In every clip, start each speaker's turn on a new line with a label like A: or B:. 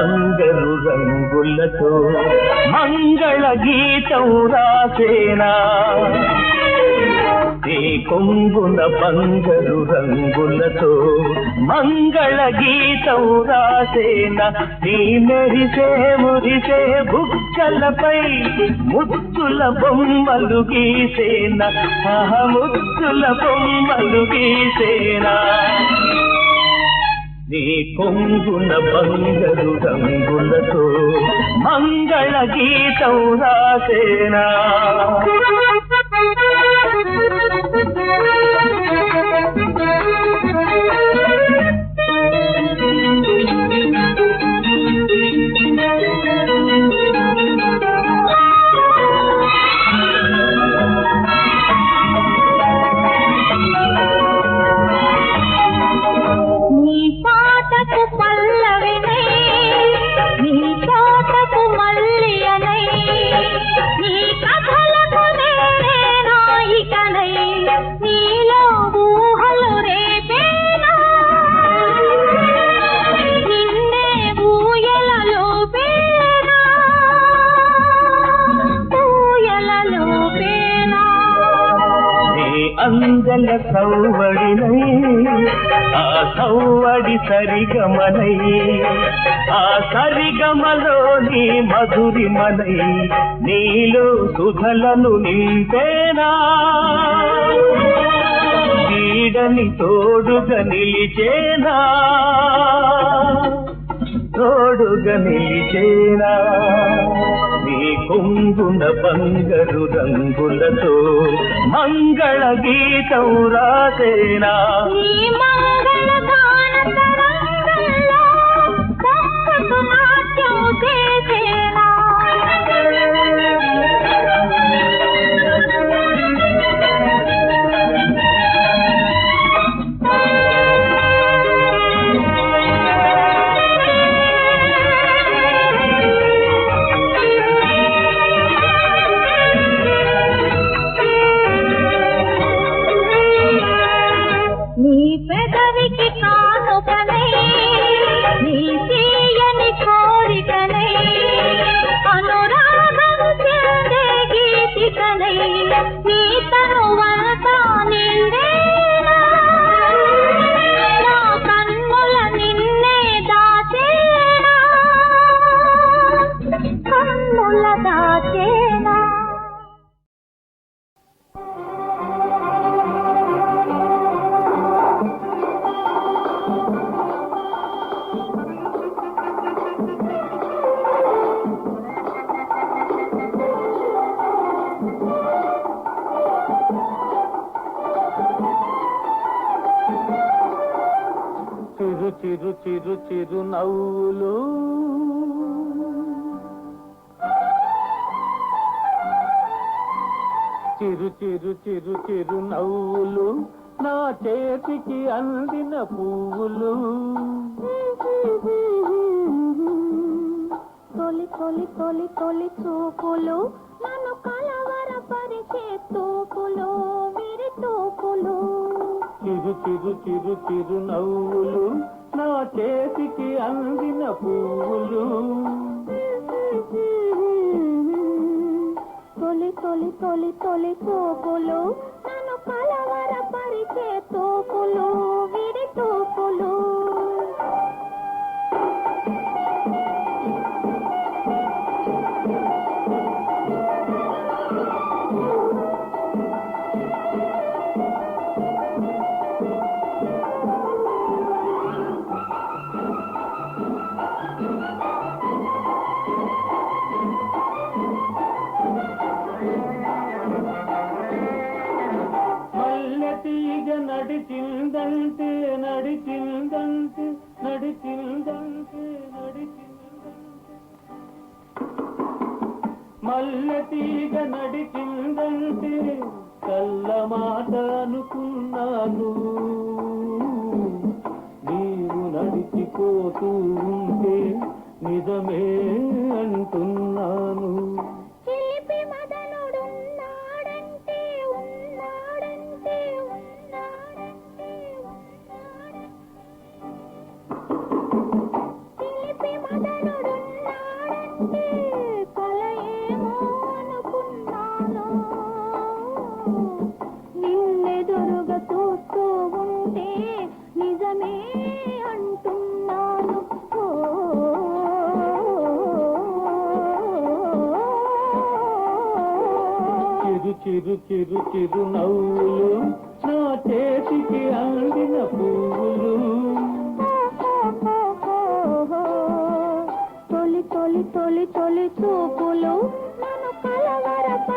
A: అందరు రంగులతో మంగళ గీతం రాసేనా నీ కొంగున బంగరు రంగులతో మంగళ గీతం రాసేనా నీ మెరిసే మురిసే బుక్కలపై ముత్తుల బొమ్మలు గీసేనా? ముత్తుల బొమ్మలు గీసేనా? కొంగున బంగరు రంగులతో మంగళ గీతం రాసేనా? అందల సౌవడినై ఆ సౌవడి సరిగమనై ఆ సరిగమలో నీ మధురిమనై నీలో సుధలను నింపేనా? వీడని తోడుగా నిలిచేనా? తోడుగా నిలిచేనా? పొంగున బంగరు రంగులతో మంగళ గీతం రాసేనా? చిరు చిరు నవ్వులు నా చేతికి అందిన పువ్వులు.
B: తొలి తొలి తొలి తొలి చూపులు నన్ను కలవరపరిచే తూపులు విరి తూపులు.
A: చిరు చిరు చిరు చిరు నవ్వులు నా చేతికి అందిన పువ్వులు.
B: తొలి తొలి తొలి తొలి చూపులు కలవరపరిచే తూపులు. విరి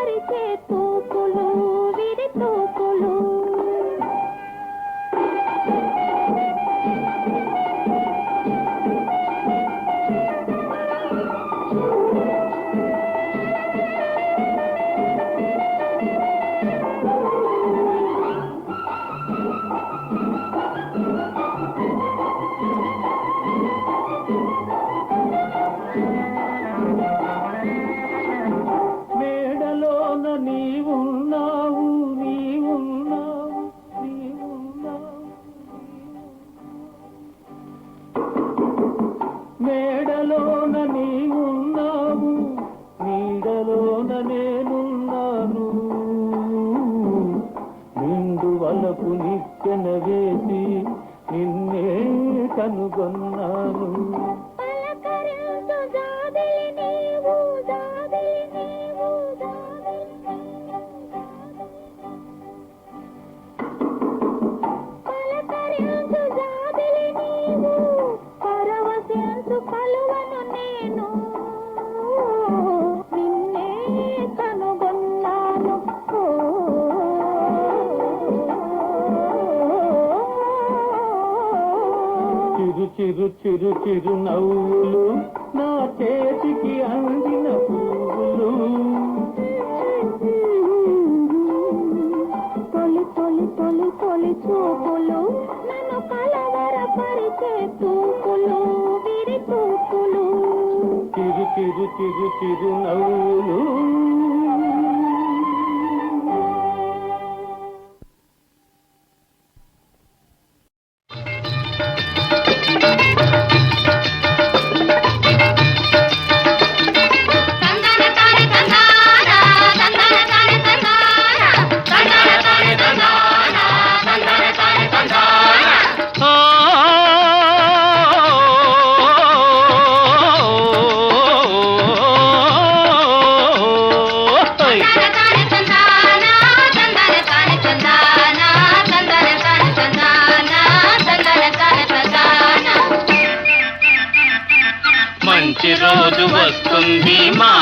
B: పరిచే తూపు
A: చిరు చిరు చిరు నవ్వులు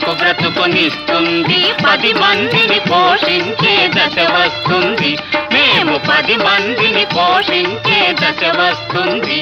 C: మాకు బ్రతుకునిస్తుంది. పది మందిని పోషించే దశ వస్తుంది. మేము పది మందిని పోషించే దశ వస్తుంది.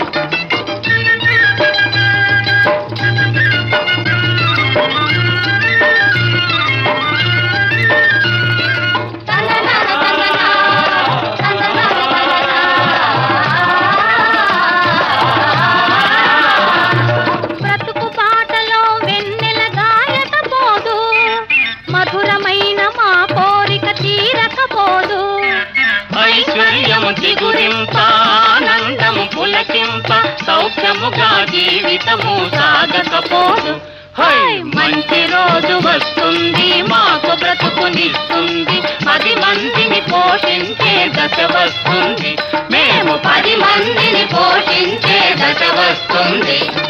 C: చిగురింప ఆనందము పులకింప సౌఖ్యముగా జీవితము సాగకపోదు. హై మంచి రోజు వస్తుంది మాకు బ్రతుకునిస్తుంది. పది మందిని పోషించే దశ వస్తుంది. మేము పది మందిని పోషించే దశ వస్తుంది.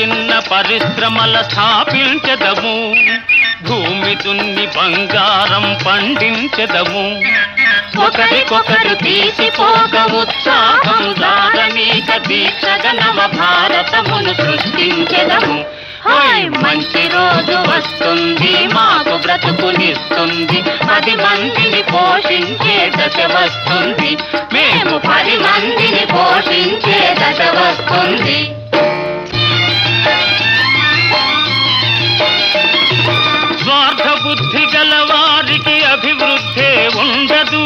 C: చిన్న పరిశ్రమల స్థాపించదము. భూమి దున్ని బంగారం పండించదము. ఒకరికొకరు తీసిపోక ఉత్సాహం దారనీక దీక్షగ నవ భారతమును సృష్టించదము. హాయ్ మంచి రోజు వస్తుంది మాకు బ్రతుకునిస్తుంది పది మందిని పోషించే దశ వస్తుంది. మేము పది మందిని పోషించే దశ వస్తుంది. స్వార్థ బుద్ధి గల వారికి అభివృద్ధి ఉండదు.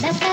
D: நடக்க